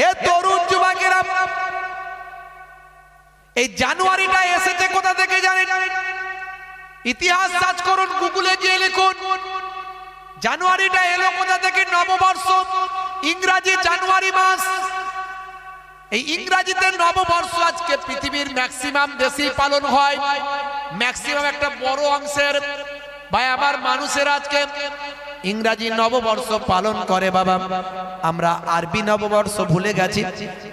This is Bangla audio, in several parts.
হে তরুণ যুবকেরা, এই জানুয়ারিটা এসেছে কোথা থেকে জানেন? ইতিহাস সার্চ করুন, গুগলে গিয়ে লিখুন। জানুয়ারিটা এলো কোথা থেকে? নববর্ষ, ইংরাজি জানুয়ারি মাস। এই ইংরাজিতে নববর্ষ আজকে পৃথিবীর ম্যাক্সিমাম দেশেই পালন হয়। ম্যাক্সিমাম একটা বড় অংশের, ভাই, আমার মানুষের আজকে ইংরাজি নববর্ষ পালন করে বাবা। আমরা আরবি নববর্ষ ভুলে গেছি।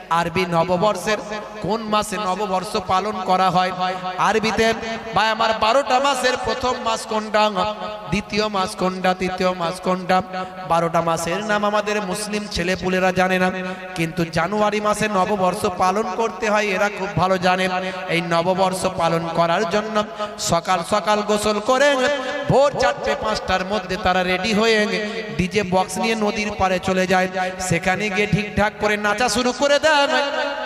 আরবি নববর্ষের কোন মাসে নববর্ষ পালন করা হয়? আরবিতে, ভাই, আমার বারোটা মাসের প্রথম মাস কোনটা? দ্বিতীয় মাস কোনটা? তৃতীয় মাস কোনটা? বারোটা মাসের নাম আমাদের মুসলিম ছেলেপুলেরা জানে না। কিন্তু জানুয়ারি মাসে নববর্ষ পালন করতে হয়, এরা খুব ভালো জানে। এই নববর্ষ পালন করার জন্য সকাল সকাল গোসল করে ভোর চারটে পাঁচটার মধ্যে তারা রেডি হয়ে ডিজে বক্স নিয়ে নদীর পাড়ে চলে যায়। সেখানে গিয়ে ঠিকঠাক করে নাচা শুরু করে দেন।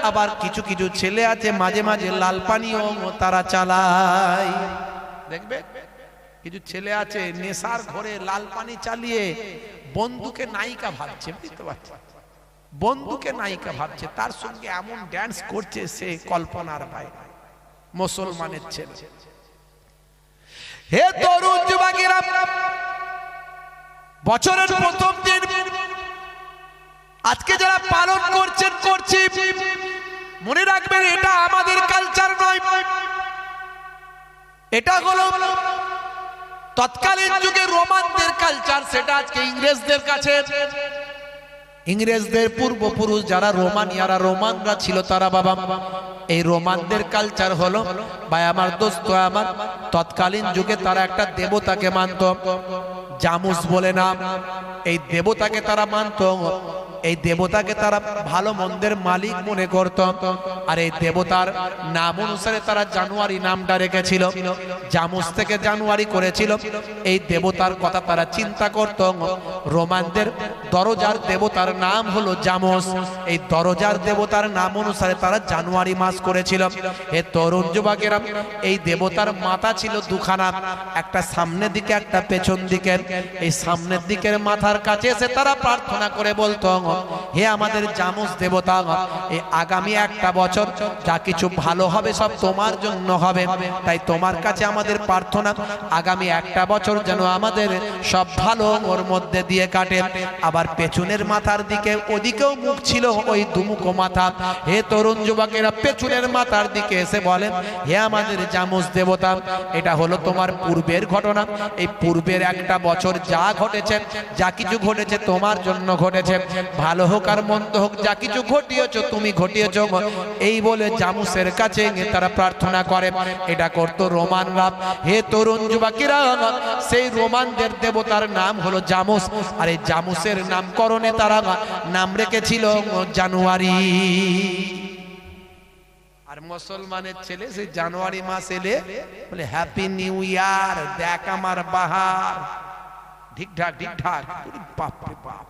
আবার কিছু কিছু ছেলে আছে, মাঝে মাঝে লাল পানিও তারা চালায়। দেখবে? কিছু ছেলে আছে, নেশার ঘরে লাল পানি চালিয়ে বন্ধুকে নায়িকা ভাবছে, বুঝতে পারছি বন্ধুকে নায়িকা ভাবছে, তার সঙ্গে এমন ড্যান্স করছে সে কল্পনার বাইরে। মুসলমানের ছেলে। হে তরুণ যুবকেরা বছরের প্রথম দিন। আজকে যারা পালন করছেন, করছি। মনে রাখবেন, এটা আমাদের কালচার নয়। এটা হলো তৎকালীন যুগে রোমানদের কালচার সেটা আজকে ইংরেজদের কাছে। ইংরেজদের পূর্বপুরুষ যারা রোমান রোমানিয়ারা রোমানরা ছিল, তারা বাবা, এই রোমানদের কালচার হলো, ভাই আমার দোস্ত আমার, তৎকালীন যুগে তারা একটা দেবতাকে মানত। জামুস বলে নাম। এই দেবতাকে তারা মানত। এই দেবতাকে তারা ভালো মন্দের মালিক মনে করত। আর এই দেবতার নাম অনুসারে তারা জানুয়ারি নামটা রেখেছিল। জামুস থেকে জানুয়ারি করেছিল। এই দেবতার কথা তারা চিন্তা করত। রোমানদের দরজার দেবতার নাম হলো জামস। এই দরজার দেবতার নাম অনুসারে তারা জানুয়ারি মাস করেছিল। এ তরুণ যুবকেরা, এই দেবতার মাথা ছিল দুখানা। একটা সামনের দিকে, একটা পেছন দিকে। এই সামনের দিকের মাথার কাছে এসে তারা প্রার্থনা করে বলতো হে আমাদের জামুস দেবতা, এই আগামী একটা বছর যা কিছু ভালো হবে সব তোমার জন্য হবে। তাই তোমার কাছে আমাদের প্রার্থনা, আগামী একটা বছর যেন আমাদের সব ভালো ওর মধ্যে দিয়ে কাটে। আবার পেছনের মাথার দিকে ওদিকেও মুখ ছিল ওই দুমুখো মাথা। হে তরুণ যুবকেরা, পেছনের মাথার দিকে এসে বলেন, হে আমাদের জামুস দেবতা, এটা হলো তোমার পূর্বের ঘটনা। এই পূর্বের একটা বছর যা ঘটেছে, যা কিছু ঘটেছে তোমার জন্য ঘটেছে। ভালো হোক আর মন্দ হোক, যা কিছু ঘটিয়েছ, তুমি ঘটিয়েছ এই বলে জামুসের কাছে তারা প্রার্থনা করে। এটা করতো রোমানরা হে তরুণ যুবকেরা, সেই রোমানদের দেবতার নাম হলো জামুস। আর এই জামুসের নামকরণে তারা নাম রেখেছিল জানুয়ারি। আর মুসলমানের ছেলে সেই জানুয়ারি মাস এলে বলে হ্যাপি নিউ ইয়ার দেখ আমার বাহার। ঠিকঠাক ঠিকঠাক বাপ বাপ।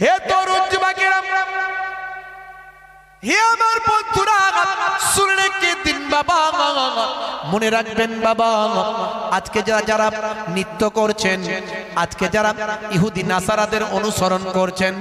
হে তরুণ যুবকেরা হে আমার বন্ধুরা শুনলে কি বাবা। মনে রাখবেন বাবা, আজকে যারা যারা নৃত্য করছেন, আজকে যারা ইহুদি নাসারাদের অনুসরণ করছেন,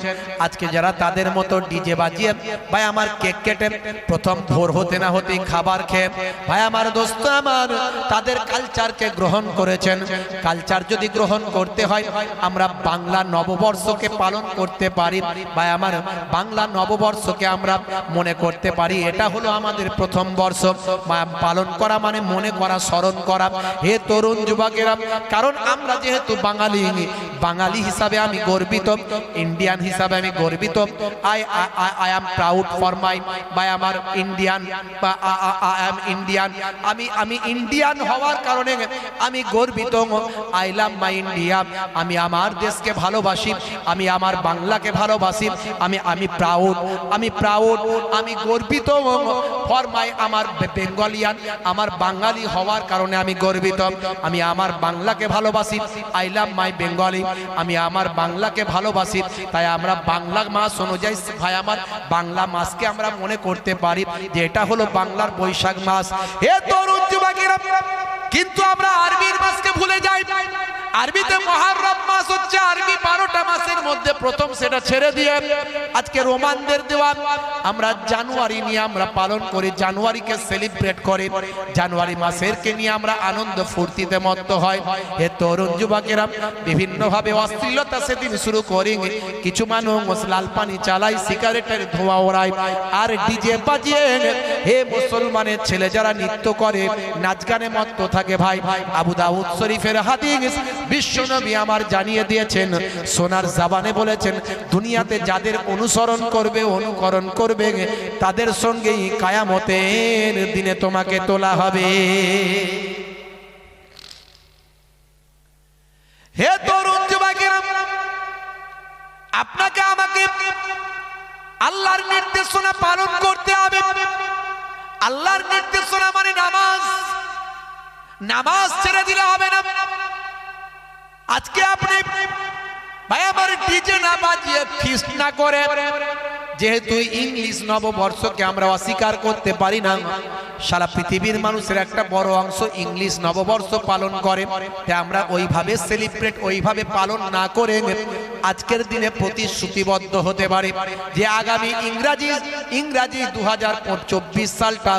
আজকে যারা তাদের মতো ডিজে বাজিয়ে, ভাই আমার কেক কেটে প্রথম ভোর হতে না হতেই খাবার খেয়ে, ভাই আমার দোস্ত আমার, তাদের কালচারকে গ্রহণ করেছেন। কালচার যদি গ্রহণ করতে হয়, আমরা বাংলা নববর্ষকে পালন করতে পারি। ভাই আমার বাংলা নববর্ষকে আমরা মনে করতে পারি। এটা হলো আমাদের প্রথম বর্ষ। পালন করা মানে মনে করা, স্মরণ করা। হে তরুণ যুবকেরা, কারণ আমরা যেহেতু বাঙালি বাঙালি হিসাবে আমি গর্বিত ইন্ডিয়ান হিসাবে আমি গর্বিত। I I am proud for my by আমার ইন্ডিয়ান বা আই এম ইন্ডিয়ান আমি আমি ইন্ডিয়ান হওয়ার কারণে আমি গর্বিত আই লাভ মাই ইন্ডিয়া আমি আমার দেশকে ভালোবাসি, আমি আমার বাংলাকে ভালোবাসি, আমি আমি প্রাউড আমি প্রাউড আমি গর্বিত ফর মাই আমার বেঙ্গলিয়ান, আমার বাঙালি হওয়ার কারণে আমি গর্বিত। আমি আমার বাংলাকে ভালোবাসি আই লাভ মাই বেঙ্গলি আমি আমার বাংলাকে ভালোবাসি, তাই আমরা বাংলা মাস অনুযায়ী ভাই আমার বাংলা মাসকে আমরা মনে করতে পারি, যে এটা হলো বাংলার বৈশাখ মাস। হে তরুণ কিন্তু আমরা আরবির মাসকে ভুলে যাই। আরবিতে মহারম মাস হচ্ছে আরবি বারোটা মাসের মধ্যে প্রথম সেটা ছেড়ে দিয়ে আজকে রোমানদের দেওয়া আমরা জানুয়ারি নিয়ে আমরা পালন করি, জানুয়ারিকে সেলিব্রেট করি। জানুয়ারি মাসের কে নিয়ে আমরা আনন্দ ফুর্তিতে মত্ত হয় হে তরুণ যুবকেরা বিভিন্ন ভাবে অশ্লীলতা সেদিন শুরু করি কিছু মানুষ লাল পানি চালাই, সিগারেটের ধোঁয়া ওড়ায়। আর ডিজে বাজিয়ে হে মুসলমানের ছেলে যারা নৃত্য করে, নাচ গানে মত্ত থাকে ভাই। আবু দাউদ শরীফের হাদিস বিশ্বনবী আমার জানিয়ে দিয়েছেন, সোনার জাবানে বলেছেন, দুনিয়াতে যাদের অনুসরণ করবে, অনুকরণ করবে, তাদের সঙ্গেই কায়ামতের দিনে তোমাকে তোলা হবে। হে তরুণ যুবকেরা, আপনাকে আমাকে আল্লাহর নির্দেশনা পালন করতে হবে। আল্লাহর নির্দেশনা মানে নামাজ। নামাজ ছেড়ে দিলে হবে না। আজকে আপনি ভাই আমার ডিজে না বাজিয়ে ফিস্ট না করে। যেহেতু ইংলিশ নববর্ষকে আমরা অস্বীকার করতে পারি না, সারা পৃথিবীর মানুষের একটা বড় অংশ ইংলিশ নববর্ষ পালন করে, তাই আমরা ওইভাবে সেলিব্রেট ওইভাবে পালন না করে আজকের দিনে প্রতিশ্রুতিবদ্ধ হতে পারে যে আগামী ইংরাজি ইংরাজি দু হাজার চব্বিশ সালটা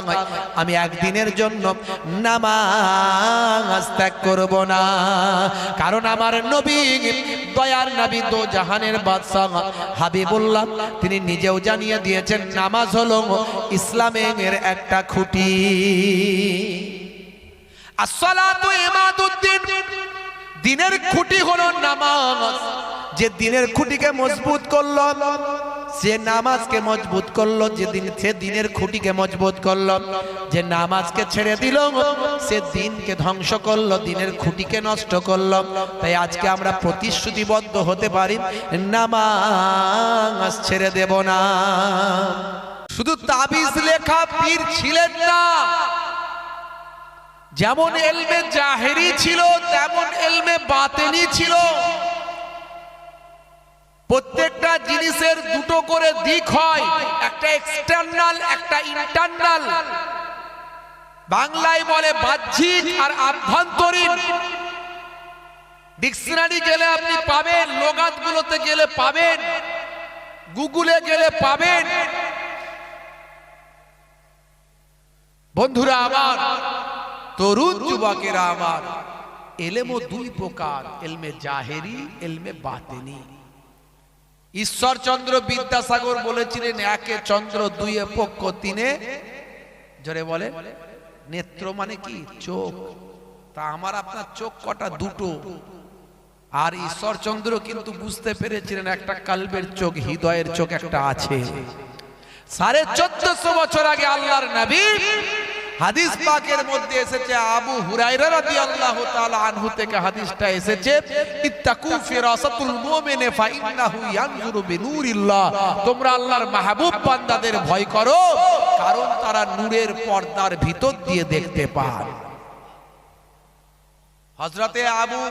আমি একদিনের জন্য নামাজ ত্যাগ করব না। কারণ আমার নবী, দয়ার নবী দো জাহানের বাদশাহ হাবিবুল্লাহ, তিনি নিজেও জানিয়ে দিয়েছেন, নামাজ হলো ইসলামের একটা খুঁটি। দিনের খুঁটি হলো নামাজ। যে দিনের খুঁটিকে মজবুত করল সে নামাজকে মজবুত করল যে দিন সে দিনের খুঁটিকে মজবুত করল। যে নামাজকে ছেড়ে দিল, সে দিনকে ধ্বংস করল, দিনের খুঁটিকে নষ্ট করল। তাই আজকে আমরা প্রতিশ্রুতিবদ্ধ হতে পারি, নামাজ ছেড়ে দেব না। শুধু তাবিজ লেখা পীর ছিলেন না। যেমন এলমে জাহেরি ছিল, তেমন এলমে বাতেনি ছিল। প্রত্যেকটা জিনিসের দুটো করে দিক হয়, একটা এক্সটার্নাল একটা ইন্টারনাল বাংলায় বলে বাহ্যিক আর আভ্যন্তরীণ। ডিকশনারি গেলে আপনি পাবেন লোগাত গুলোতে গেলে পাবেন, গুগলে গেলে পাবেন। বন্ধুরা আমার, তরুণ যুবকেরা আমার এলেমো দুই প্রকার, এলমে জাহেরি, এলমে বাতেনি। ঈশ্বরচন্দ্র বিদ্যাসাগর বলেছিলেন, একে চন্দ্র দুইয়ে পক্ষ, তিনে জোরে বলে, নেত্র মানে কি? চোখ। তা আমার আপনার চোখ কটা দুটো। আর ঈশ্বরচন্দ্র কিন্তু বুঝতে পেরেছিলেন একটা কালবের চোখ, হৃদয়ের চোখ একটা আছে। সাড়ে চোদ্দশো বছর আগে আল্লাহর নবী হাদিস পাকের মধ্যে এসেছে আবু হুরায়রা রাদিয়াল্লাহু তাআলা আনহু থেকে হাদিসটা এসেছে ইত্তাকু ফিরাসাতুল মুমিনে ফাইন্নাহু ইয়ানজুরু বিনুরিল্লাহ। তোমরা আল্লাহর মাহবুব বান্দাদের ভয় করো কারণ তারা নূরের পর্দার ভিতর দিয়ে দেখতে পায় হযরতে আবু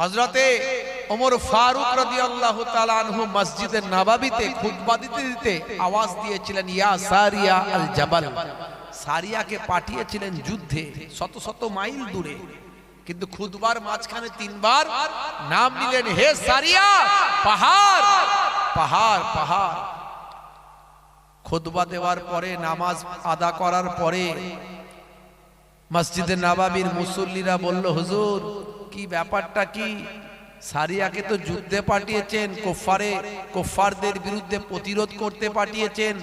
হযরতে ওমর ফারুক রাদিয়াল্লাহু তাআলা আনহু মসজিদে নববীতে খুতবা দিতে দিতে আওয়াজ দিয়েছিলেন ইয়া সারিয়া আল জাবাল সারিয়াকে পাঠিয়েছিলেন যুদ্ধে, শত শত মাইল দূরে। কিন্তু খুদবার মাঝখানে তিনবার নাম নিলেন, হে সারিয়া, পাহাড় পাহাড় পাহাড়। খুদবা দেওয়ার পরে, নামাজ আদা করার পরে মসজিদে নবাবির মুসল্লিরা বলল, হুজুর, কি ব্যাপারটা কি? সারিয়াকে তো যুদ্ধে পাঠিয়েছেন কোফারে কোফারদের বিরুদ্ধে প্রতিরোধ করতে পাঠিয়েছেন।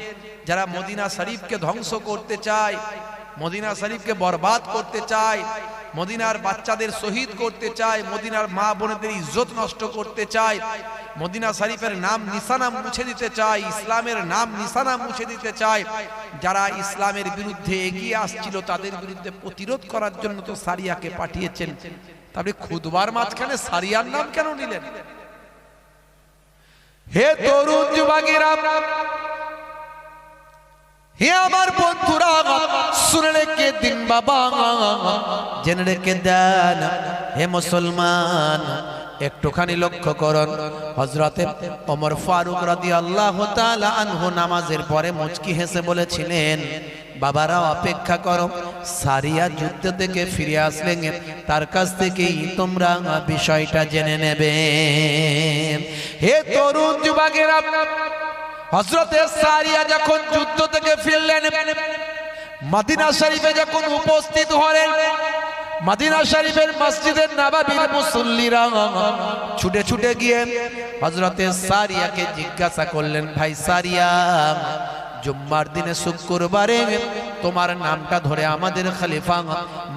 যারা মদিনা শরীফকে ধ্বংস করতে চায়, মদিনা শরীফকে বরবাদ করতে চায়, মদিনার বাচ্চাদের শহীদ করতে চায়, মদিনার মা বোনেদের ইজ্জত নষ্ট করতে চায়, মদিনা শরীফের নাম নিশানা মুছে দিতে চায়, ইসলামের নাম নিশানা মুছে দিতে চায়, যারা ইসলামের বিরুদ্ধে এগিয়ে আসছিল তাদের বিরুদ্ধে প্রতিরোধ করার জন্য তো সারিয়াকে পাঠিয়েছেন। তারপরে খুদবার মাঝখানে সারিয়ার নাম কেন নিলেন? হে তরুণ যুবকেরা হে আমার বন্ধুরা শুনে রেখে দিন বাবা জেনে রেখে দেন হে মুসলমান একটুখানি লক্ষ্য করুন। হজরতে অমর ফারুক রাদি আল্লাহ আনহু নামাজের পরে মুচকি হেসে বলেছিলেন বাবারা অপেক্ষা করো। সারিয়া যুদ্ধ থেকে ফিরে আসলেন তার কাছ থেকেই তোমরা বিষয়টা জেনে নেবে। হে তরুণ যুবকেরা হজরতে সারিয়া যখন যুদ্ধ থেকে ফিরলেন, মাদিনা শরীফে যখন উপস্থিত হলেন, মদিনা শরীফের মসজিদের নবাবির মুসল্লিরা ছুটে ছুটে গিয়ে হজরতে সারিয়াকে জিজ্ঞাসা করলেন, ভাই সারিয়া জুম্মার দিনে শুক্রবারে তোমার নামটা ধরে আমাদের খলিফা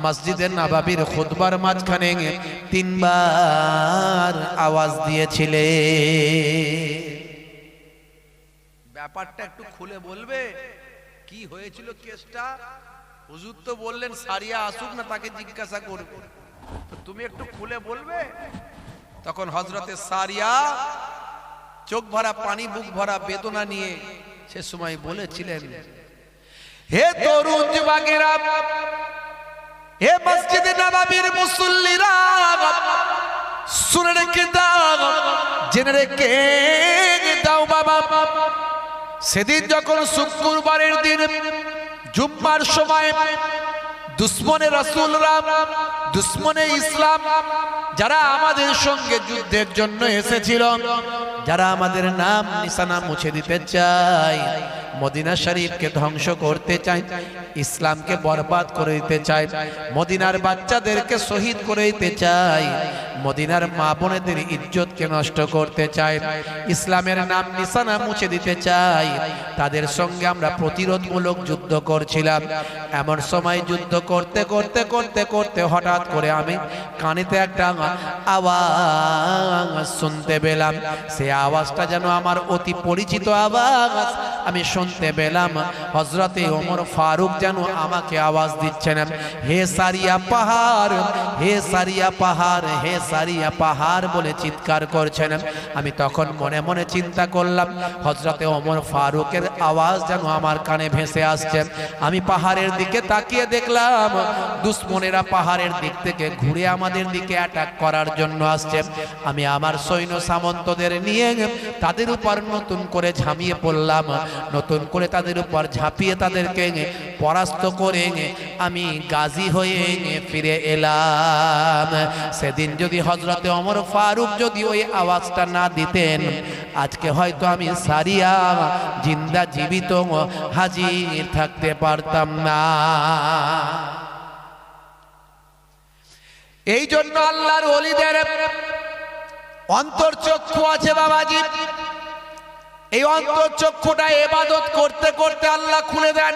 মসজিদের নবাবির খুতবার মাঝখানে তিনবার আওয়াজ দিয়েছিলে। ব্যাপারটা একটু খুলে বলবে? কি হয়েছিল কেসটা? হুজুর তো বললেন, সারিয়া আসুক না, তাকে জিজ্ঞাসা করবে তুমি একটু খুলে বলবে? তখন হজরতে সারিয়া চোখ ভরা পানি, বুক ভরা বেদনা নিয়ে সে সময় বলেছিলেন হে তরুণ যুবকেরা হে মসজিদে নবাবির মুসল্লিরা শুনে রেখে দাও জেনে রেখে দাও বাবা। সেদিন যখন শুক্রবারের দিন জুম্মার সময় দুশ্মনে রাসূলরা দুশ্মনে ইসলাম যারা আমাদের সঙ্গে যুদ্ধের জন্য এসেছিল যারা আমাদের নাম নিশানা মুছে দিতে চায় মদিনা শরীফকে ধ্বংস করতে চায়, ইসলামকে বরবাদ করে দিতে চায়, মদিনার বাচ্চাদেরকে শহীদ করে দিতে চায়, মদিনার মা বোনেদের ইজ্জতকে নষ্ট করতে চায়, ইসলামের নাম নিশানা মুছে দিতে চাই তাদের সঙ্গে আমরা প্রতিরোধমূলক যুদ্ধ করছিলাম। এমন সময় যুদ্ধ করতে করতে করতে করতে হঠাৎ করে আমি কানেতে একটা আওয়াজ শুনতে পেলাম। সে আওয়াজটা যেন আমার অতি পরিচিত আওয়াজ। আমি শুনতে পেলাম হজরতে ওমর ফারুক যেন আমাকে আওয়াজ দিচ্ছেন। হে সারিয়া পাহাড়, হে সারিয়া পাহাড়, হে সারিয়া পাহাড় বলে চিৎকার করছেন। আমি তখন মনে মনে চিন্তা করলাম হজরতে ওমর ফারুকের আওয়াজ যেন আমার কানে ভেসে আসছে। আমি পাহাড়ের দিকে তাকিয়ে দেখলাম, দুশ্মনেরা পাহাড়ের দিক থেকে ঘুরে আমাদের দিকে অ্যাটাক করার জন্য আসছে। আমি আমার সৈন্য সামন্তদের নিয়ে তাদের উপর নতুন করে ঝামিয়ে পড়লাম। নতুন করে তাদের উপর ঝাঁপিয়ে তাদেরকে পরাস্ত করে আমি গাজী হয়ে ফিরে এলাম। সেদিন যদি হজরতে অমর ফারুক যদি ওই আওয়াজটা না দিতেন, আজকে হয়তো আমি সারিয়া জিন্দা জীবিত হাজির থাকতে পারতাম না। এই জন্য আল্লাহর অলিদের অন্তর্চক্ষু আছে বাবাজি। এই অন্তর্চক্ষুটা এবাদত করতে করতে আল্লাহ খুলে দেন।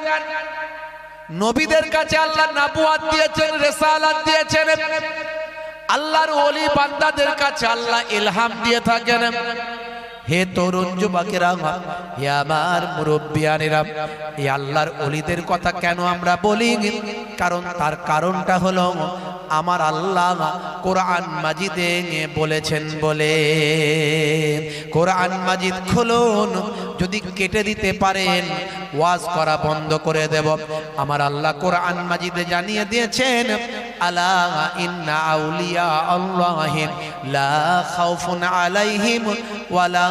নবীদের কাছে আল্লাহ নাবুয়াত দিয়েছেন, রেসালাত দিয়েছেন। আল্লাহর ওলি বান্দাদের কাছে আল্লাহ ইলহাম দিয়ে থাকেন। হে তরুণ যুবকেরা, হে আমার মুরব্বিয়ানেরা, এই আল্লাহর অলিদের কথা কেন আমরা বলি? কারণ তার কারণটা হলো, আমার আল্লাহ কোরআন মাজিদে বলেছেন বলে, কোরআন মাজিদ খুলুন, যদি কেটে দিতে পারেন, ওয়াজ করা বন্ধ করে দেব। আমার আল্লাহ কোরআন মাজিদে জানিয়ে দিয়েছেন আলা ইন্না আউলিয়া আল্লাহি লা খাউফুন আলাইহিম ওয়ালা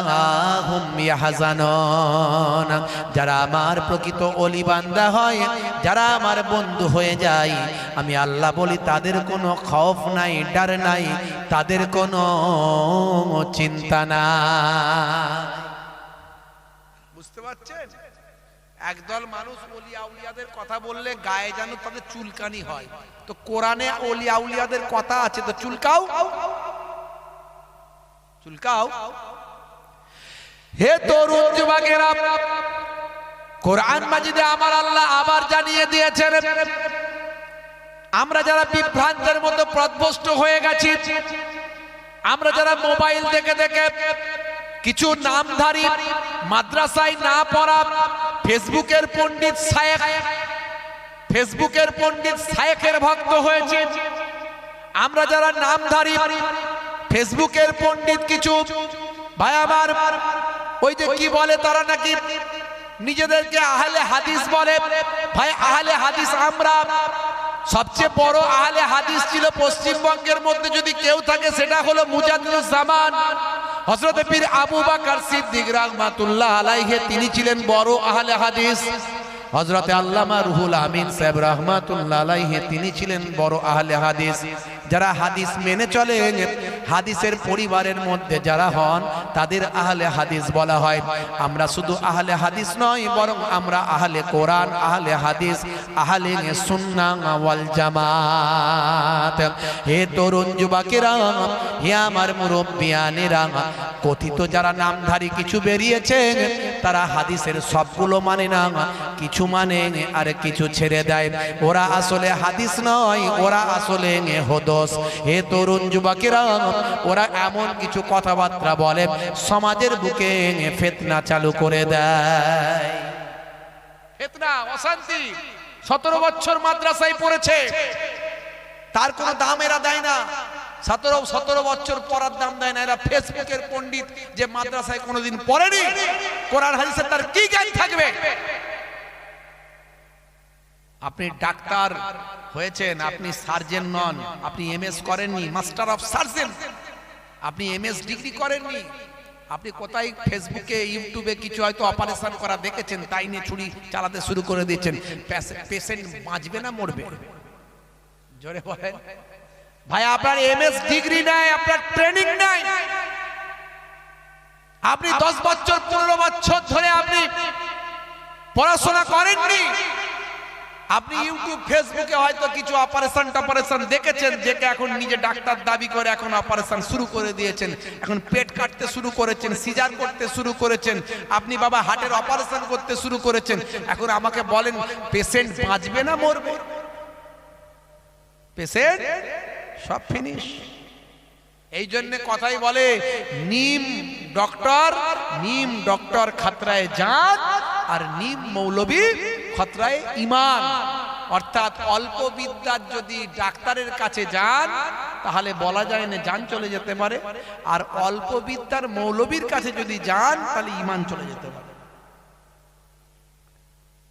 হুম ইয়াহজানুন। যারা আমার প্রকৃত অলি বান্দা হয়, যারা আমার বন্ধু হয়ে যায়, আমি আল্লাহ বলি তাদের কোনো খৌফ নাই, ডর নাই, তাদের কোনো চিন্তা না বুঝতে পারছেন? একদল মানুষ অলি আউলিয়াদের কথা বললে গায়ে যেন তাদের চুলকানি হয়। তো কোরআনে অলি আউলিয়াদের কথা আছে, তো চুলকাও। চুলকাও। হে তরুণ যুবকেরা, কোরআন মাজিদে আমার আল্লাহ আবার জানিয়ে দিয়েছেন, আমরা যারা বিভ্রান্তের মতো প্রদবষ্ট হয়ে গেছি, আমরা যারা মোবাইল দেখে দেখে কিছু নামধারী মাদ্রাসায় না পড়া ফেসবুকের পণ্ডিত শায়েখ ফেসবুকের পণ্ডিত শায়েখের ভক্ত হয়েছে। আমরা যারা নামধারী, ফেসবুকের পণ্ডিত কিছু আমার, ওই যে কি বলে তারা নাকি নিজেদেরকে আহলে হাদিস বলে। ভাই, আহলে হাদিস আমরা, সবচেয়ে বড় আহলে হাদিস ছিল পশ্চিমবঙ্গের মধ্যে যদি কেউ থাকে, সেটা হলো মুজাদুল জামান। হজরত পীর আবু বাকার সিদ্দিক রাহমাতুল্লাহ আলাইহে, তিনি ছিলেন বড় আহলে হাদিস। হজরতে আল্লামা রুহুল আমিন সাহেব রাহমাতুল্লাহ আলাইহি, তিনি ছিলেন বড় আহলে হাদিস। যারা হাদিস মেনে চলেন হাদিসের পরিবারের মধ্যে যারা হন, তাদের আহলে হাদিস বলা হয়। আমরা শুধু আহলে হাদিস নয়, বরং আমরা আহলে কোরআন, আহলে হাদিস, আহলে সুন্নাহ ওয়াল জামাত। হে তরুণ যুবকেরা, হে আমার মুরব্বিয়ানেরা, কথিত যারা নামধারী কিছু বেরিয়েছে, তারা হাদিসের সবগুলো মানে না, কিছু মানে আর কিছু ছেড়ে দেয়। ওরা আসলে হাদিস নয়, ওরা আসলে হদস হে তরুণ যুবকেরা, ওরা এমন কিছু কথাবার্তা বলে, সমাজের বুকে ফেতনা চালু করে দেয়। ফেতনা, অশান্তি, সতেরো বছর মাদ্রাসায় পড়েছে। তার কোনো দাম এরা দেয় না। সতেরো সতেরো বছর পড়ার দাম দেয় না। এরা ফেসবুকের পণ্ডিত যে মাদ্রাসায় কোনোদিন পড়েনি। কোরআন হাদিসের তার কি জ্ঞান থাকবে? আপনি ডাক্তার হয়েছেন, আপনি সার্জেন নন, আপনি এমএস করেননি, মাস্টার অফ সার্জেন। আপনি এমএস ডিগ্রি করেননি, আপনি কোথায় ফেসবুকে, ইউটিউবে কিছু হয়তো অপারেশন করা দেখেছেন, তাই নিয়ে ছুরি চালাতে শুরু করে দিয়েছেন। পেশেন্ট বাঁচবে না, মরবে? জোরে বলেন। ভাই, আপনার এমএস ডিগ্রি নাই, আপনার ট্রেনিং নাই। আপনি দশ বছর, পনেরো বছর ধরে আপনি পড়াশোনা করেননি। আপনি ইউটিউব ফেসবুকে হয়তো কিছু অপারেশন টপারেশন দেখেছেন যেটা এখন নিজে ডাক্তার দাবি করে এখন অপারেশন শুরু করে দিয়েছেন। এখন পেট কাটতে শুরু করেছেন সিজার করতে শুরু করেছেন। আপনি বাবা হার্টের অপারেশন করতে শুরু করেছেন। এখন আমাকে বলেন পেশেন্ট বাঁচবে না মরবে? পেশেন্ট সব ফিনিশ এই জন্য কথাই বলে, নিম ডক্টর নিম ডক্টর খাতরায় যান আর নিম মৌলবী খতরায় ইমান। অর্থাৎ অল্প বিদ্যার যদি ডাক্তারের কাছে যান, তাহলে বলা যায় না যান চলে যেতে পারে। আর অল্প বিদ্যার মৌলবীর কাছে যদি যান, তাহলে ইমান চলে যেতে পারে।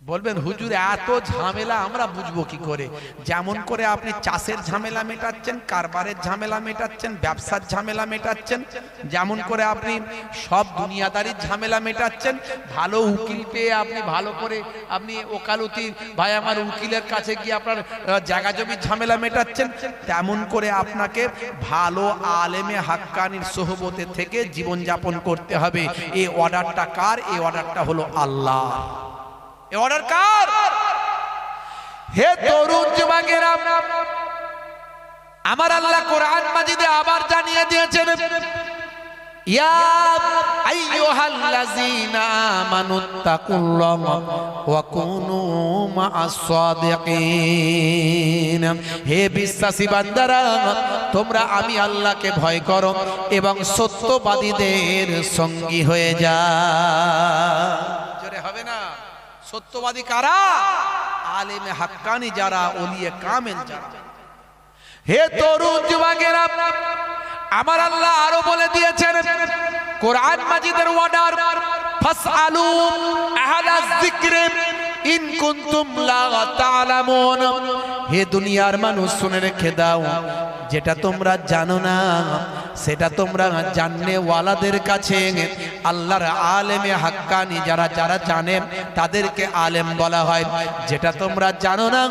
বলবেন হুজুর এত ঝামেলা আমরা বুঝব কি করে? যেমন করে আপনি চাষের ঝামেলা মেটাচ্ছেন কারবারের ঝামেলা মেটাচ্ছেন ব্যবসার ঝামেলা মেটাচ্ছেন যেমন করে আপনি সব দুনিয়াদারির ঝামেলা মেটাচ্ছেন ভালো উকিল পেয়ে আপনি ভালো করে আপনি ওকালতি ভাই আমার উকিলের কাছে গিয়ে আপনার জায়গা জমির ঝামেলা মেটাচ্ছেন তেমন করে আপনাকে ভালো আলেমে হাক্কানির সোহবতে থেকে জীবনযাপন করতে হবে। এই অর্ডারটা কার? এই অর্ডারটা হলো আল্লাহ। অর্ডার কার? হে তরুণ যুবকেরা, আমার আল্লাহ কোরআন মাজিদে আবার জানিয়ে দিয়েছেন, ইয়া হে বিশ্বাসী বান্দারা, তোমরা আমি আল্লাহকে ভয় করো এবং সত্যবাদীদের সঙ্গী হয়ে যাও। সত্যবাদী কারা? আলেমে হাক্কানি যারা, ওলিয়ে কামেল যারা। হে তরুণ যুবকেরা, আমার আল্লাহ আরও বলে দিয়েছেন, কোরআন মাজিদের অর্ডার ফাসআলু আহলা যিকরি ইন কুনতুম লা তা'লামুন হে দুনিয়ার মানুষ, শুনে রেখে দাও, যেটা তোমরা জানো না সেটা তোমরা জাননে ওয়ালাদের কাছে। আল্লাহর আলেমে হাক্কানি যারা যারা জানে, তাদেরকে আলেম বলা হয়। যেটা তোমরা জানো না